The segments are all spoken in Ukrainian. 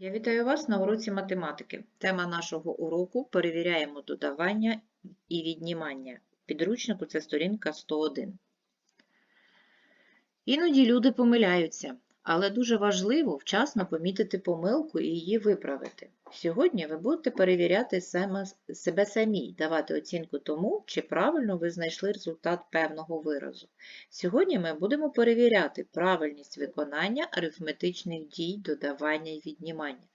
Я вітаю вас на уроці математики. Тема нашого уроку перевіряємо додавання і віднімання. Підручнику це сторінка 101. Іноді люди помиляються, але дуже важливо вчасно помітити помилку і її виправити. Сьогодні ви будете перевіряти себе самі, давати оцінку тому, чи правильно ви знайшли результат певного виразу. Сьогодні ми будемо перевіряти правильність виконання арифметичних дій, додавання і віднімання.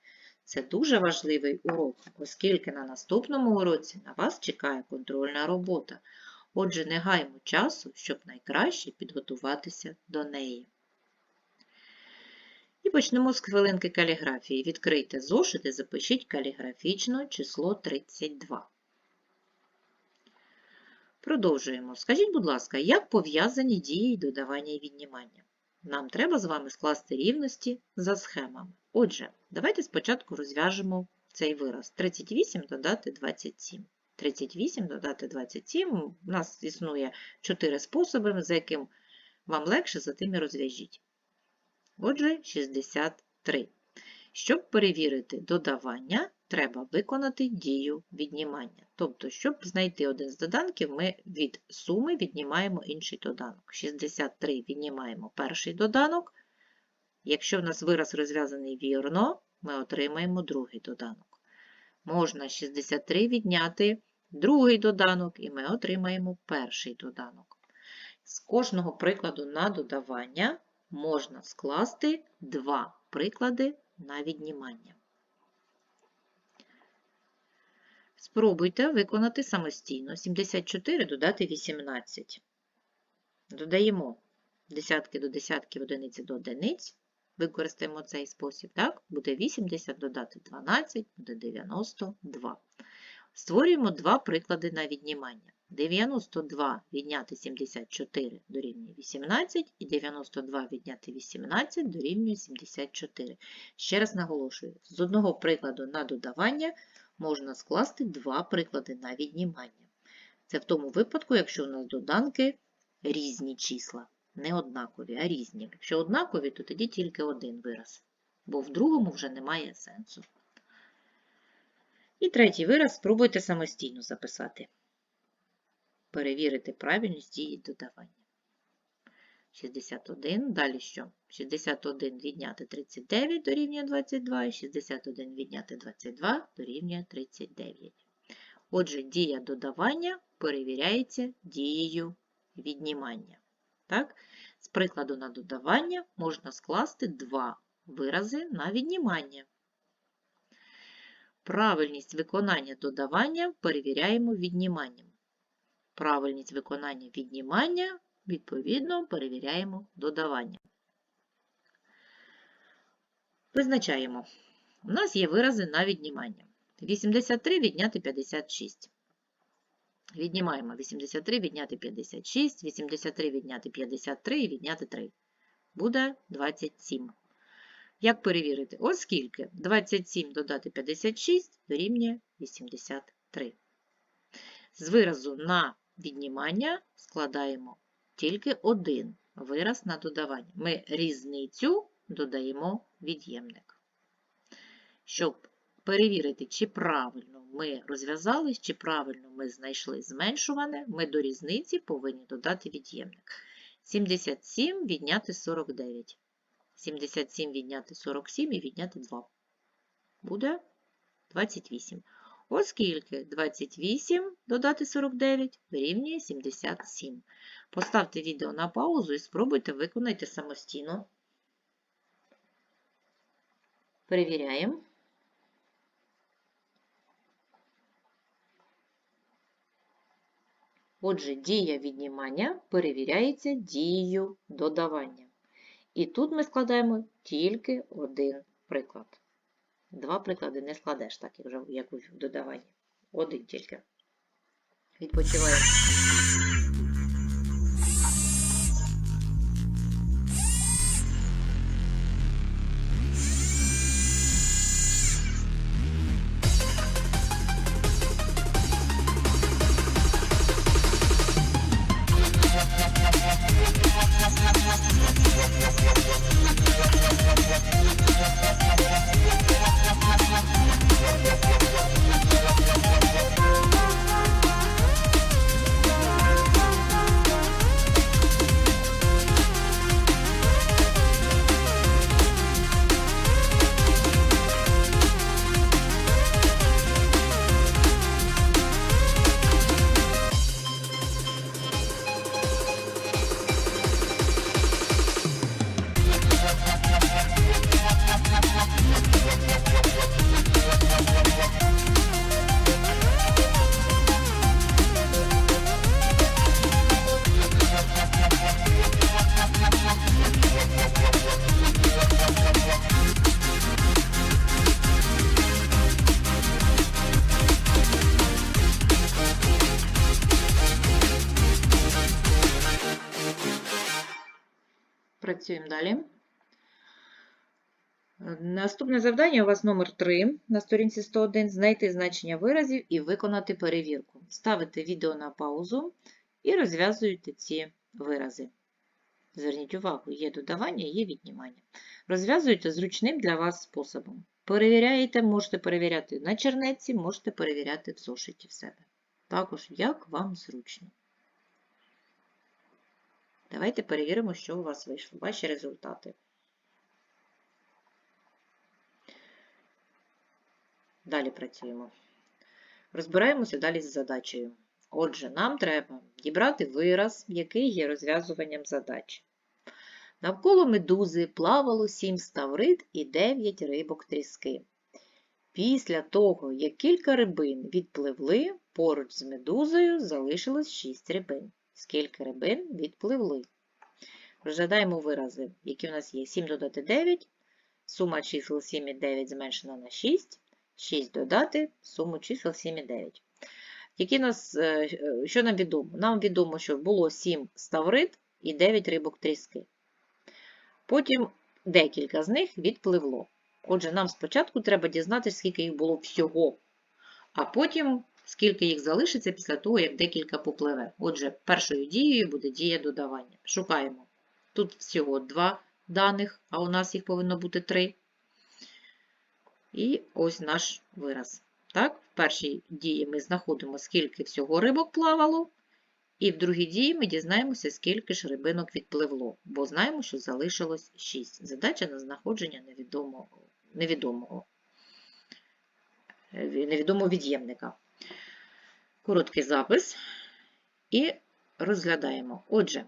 Це дуже важливий урок, оскільки на наступному уроці на вас чекає контрольна робота. Отже, не гаймо часу, щоб найкраще підготуватися до неї. І почнемо з хвилинки каліграфії. Відкрийте зошит і запишіть каліграфічно число 32. Продовжуємо. Скажіть, будь ласка, як пов'язані дії додавання і віднімання? Нам треба з вами скласти рівності за схемами. Отже, давайте спочатку розв'яжемо цей вираз. 38 додати 27. 38 додати 27. У нас існує 4 способи, за яким вам легше, за тим і розв'яжіть. Отже, 63. Щоб перевірити додавання, треба виконати дію віднімання. Тобто, щоб знайти один з доданків, ми від суми віднімаємо інший доданок. 63 віднімаємо перший доданок. Якщо в нас вираз розв'язаний вірно, ми отримаємо другий доданок. Можна 63 відняти другий доданок, і ми отримаємо перший доданок. З кожного прикладу на додавання можна скласти два приклади на віднімання. Спробуйте виконати самостійно 74 додати 18. Додаємо десятки до десятків, одиниці до одиниць. Використаємо цей спосіб. Так? Буде 80 додати 12, буде 92. Створюємо два приклади на віднімання. 92 відняти 74 дорівнює 18 і 92 відняти 18 дорівнює 74. Ще раз наголошую, з одного прикладу на додавання можна скласти два приклади на віднімання. Це в тому випадку, якщо у нас доданки різні числа, не однакові, а різні. Якщо однакові, то тоді тільки один вираз, бо в другому вже немає сенсу. І третій вираз спробуйте самостійно записати. Перевірити правильність дії додавання. 61. Далі що? 61 відняти 39 дорівнює 22, і 61 відняти 22 дорівнює 39. Отже, дія додавання перевіряється дією віднімання. Так? З прикладу на додавання можна скласти два вирази на віднімання. Правильність виконання додавання перевіряємо відніманням. Правильність виконання віднімання, відповідно, перевіряємо додавання. Визначаємо. У нас є вирази на віднімання. 83 відняти 56. Віднімаємо 83 відняти 56, 83 відняти 53 і відняти 3. Буде 27. Як перевірити? Оскільки 27 додати 56 дорівнює 83. З виразу на віднімання складаємо тільки один вираз на додавання. Ми різницю додаємо від'ємник. Щоб перевірити, чи правильно ми розв'язались, чи правильно ми знайшли зменшуване, ми до різниці повинні додати від'ємник. 77 відняти 49. 77 відняти 47 і відняти 2. Буде 28. Оскільки 28 додати 49 дорівнює 77. Поставте відео на паузу і спробуйте виконати самостійно. Перевіряємо. Отже, дія віднімання перевіряється дією додавання. І тут ми складаємо тільки один приклад. Два приклади не складеш, так як вже як у додаванні. Один тільки. Відпочиваємо. Працюємо далі. Наступне завдання у вас номер 3 на сторінці 101. Знайти значення виразів і виконати перевірку. Ставите відео на паузу і розв'язуєте ці вирази. Зверніть увагу, є додавання, є віднімання. Розв'язуйте зручним для вас способом. Перевіряєте, можете перевіряти на чернетці, можете перевіряти в зошиті в себе. Також, як вам зручно. Давайте перевіримо, що у вас вийшло. Ваші результати. Далі працюємо. Розбираємося далі з задачею. Отже, нам треба дібрати вираз, який є розв'язуванням задачі. Навколо медузи плавало 7 ставрид і 9 рибок тріски. Після того, як кілька рибин відпливли, поруч з медузою залишилось 6 рибин. Скільки рибин відпливли? Розглядаємо вирази, які в нас є. 7 додати 9, сума чисел 7 і 9 зменшена на 6, 6 додати суму чисел 7 і 9. Які нас, е, що нам відомо? Нам відомо, що було 7 ставрид і 9 рибок тріски. Потім декілька з них відпливло. Отже, нам спочатку треба дізнатися, скільки їх було всього, а потім скільки їх залишиться після того, як декілька попливе. Отже, першою дією буде дія додавання. Шукаємо. Тут всього два даних, а у нас їх повинно бути три. І ось наш вираз. Так, В першій дії ми знаходимо, скільки всього рибок плавало, і в другій дії ми дізнаємося, скільки ж рибинок відпливло, бо знаємо, що залишилось 6. Задача на знаходження невідомого, невідомого, невідомого від'ємника. Короткий запис і розглядаємо. Отже,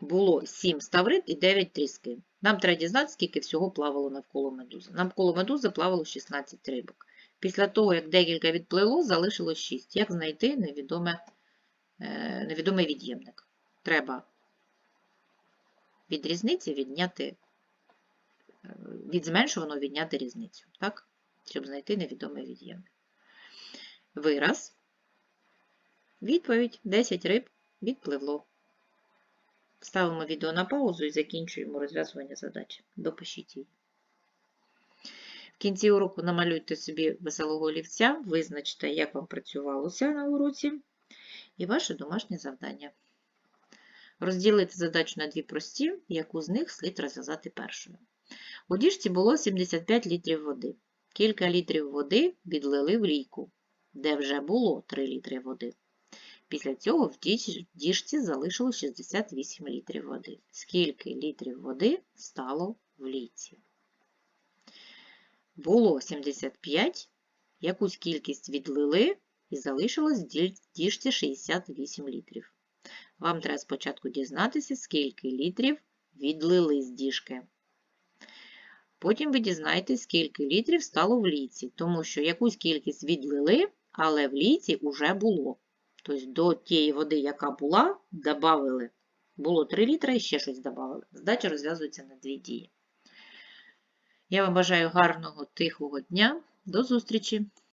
було 7 ставрит і 9 тріски. Нам треба дізнатися, скільки всього плавало навколо медузи. Навколо медузи плавало 16 рибок. Після того, як декілька відпливло, залишилось 6. Як знайти е, невідомий від'ємник? Треба від різниці відняти, е, від зменшуваного відняти різницю, так? щоб знайти невідомий від'ємник. Вираз. Відповідь 10 риб відпливло. Ставимо відео на паузу і закінчуємо розв'язування задачі. Допишіть її. В кінці уроку намалюйте собі веселого олівця, визначте, як вам працювалося на уроці, і ваше домашнє завдання. Розділити задачу на дві прості, яку з них слід розв'язати першою. У діжці було 75 літрів води. Кілька літрів води відлили в лійку, де вже було 3 літри води. Після цього в діжці залишилось 68 літрів води. Скільки літрів води стало в лійці? Було 75, якусь кількість відлили і залишилось в діжці 68 літрів. Вам треба спочатку дізнатися, скільки літрів відлили з діжки. Потім ви дізнаєтесь, скільки літрів стало в лійці, тому що якусь кількість відлили, але в літі вже було. Тобто до тієї води, яка була, додали. Було 3 літра і ще щось додали. Здача розв'язується на дві дії. Я вам бажаю гарного, тихого дня. До зустрічі!